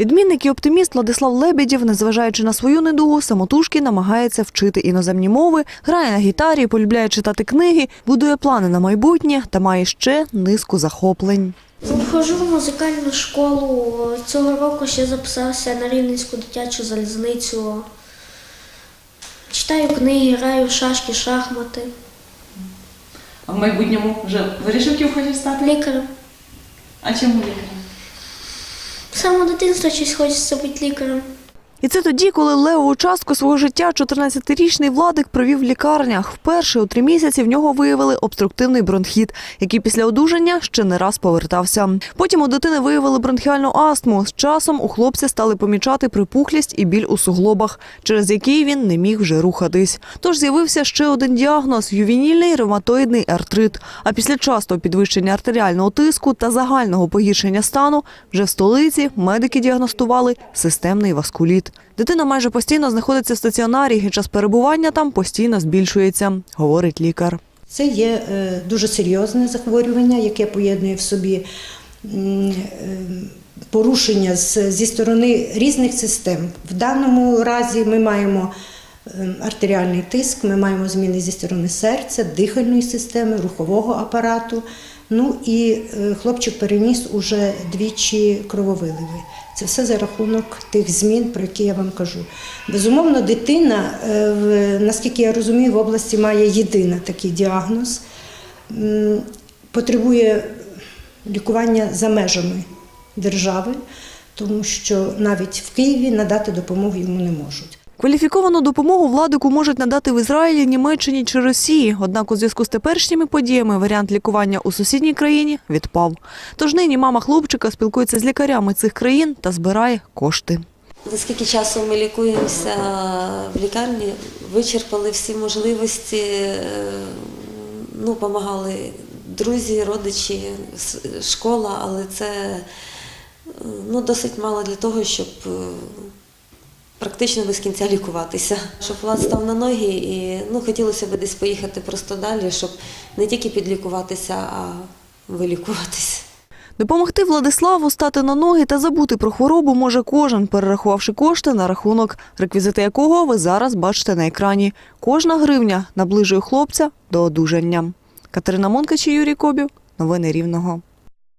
Відмінник і оптиміст Владислав Лебедєв, незважаючи на свою недугу, самотужки намагається вчити іноземні мови, грає на гітарі, полюбляє читати книги, будує плани на майбутнє та має ще низку захоплень. Ходжу в музикальну школу. Цього року ще записався на Рівненську дитячу залізницю. Читаю книги, граю в шашки, шахмати, А в майбутньому вже вирішив, ким хочеш стати? лікарем. А чому лікарем? Самого дитинства щось хочеться бути лікарем. І це тоді, коли левову частку свого життя 14-річний Владик провів в лікарнях. Вперше у три місяці в нього виявили обструктивний бронхіт, який після одужання ще не раз повертався. Потім у дитини виявили бронхіальну астму. З часом у хлопця стали помічати припухлість і біль у суглобах, через який він не міг вже рухатись. Тож з'явився ще один діагноз – ювенільний ревматоїдний артрит. А після частого підвищення артеріального тиску та загального погіршення стану вже в столиці медики діагностували системний васкуліт. Дитина майже постійно знаходиться в стаціонарі, і час перебування там постійно збільшується, говорить лікар. Це є е, дуже серйозне захворювання, яке поєднує в собі е, порушення зі сторони різних систем. В даному разі ми маємо е, артеріальний тиск, ми маємо зміни зі сторони серця, дихальної системи, рухового апарату. Ну і е, хлопчик переніс уже двічі крововиливи. Це все за рахунок тих змін, про які я вам кажу. Безумовно, дитина, е, наскільки я розумію, в області має єдиний такий діагноз, потребує лікування за межами держави, тому що навіть в Києві надати допомогу йому не можуть. Кваліфіковану допомогу владику можуть надати в Ізраїлі, Німеччині чи Росії. Однак у зв'язку з теперішніми подіями варіант лікування у сусідній країні відпав. Тож нині мама хлопчика спілкується з лікарями цих країн та збирає кошти. За скільки часу ми лікуємося в лікарні, вичерпали всі можливості, е, ну, допомагали друзі, родичі, школа, але це е, ну, досить мало для того, щоб е, практично без кінця лікуватися. Щоб Влад став на ноги і ну, хотілося б десь поїхати просто далі, щоб не тільки підлікуватися, а вилікуватися. Допомогти Владиславу стати на ноги та забути про хворобу може кожен, перерахувавши кошти на рахунок, реквізити якого ви зараз бачите на екрані. Кожна гривня наближує хлопця до одужання. Катерина Монкач і Юрій Кобів. Новини Рівного.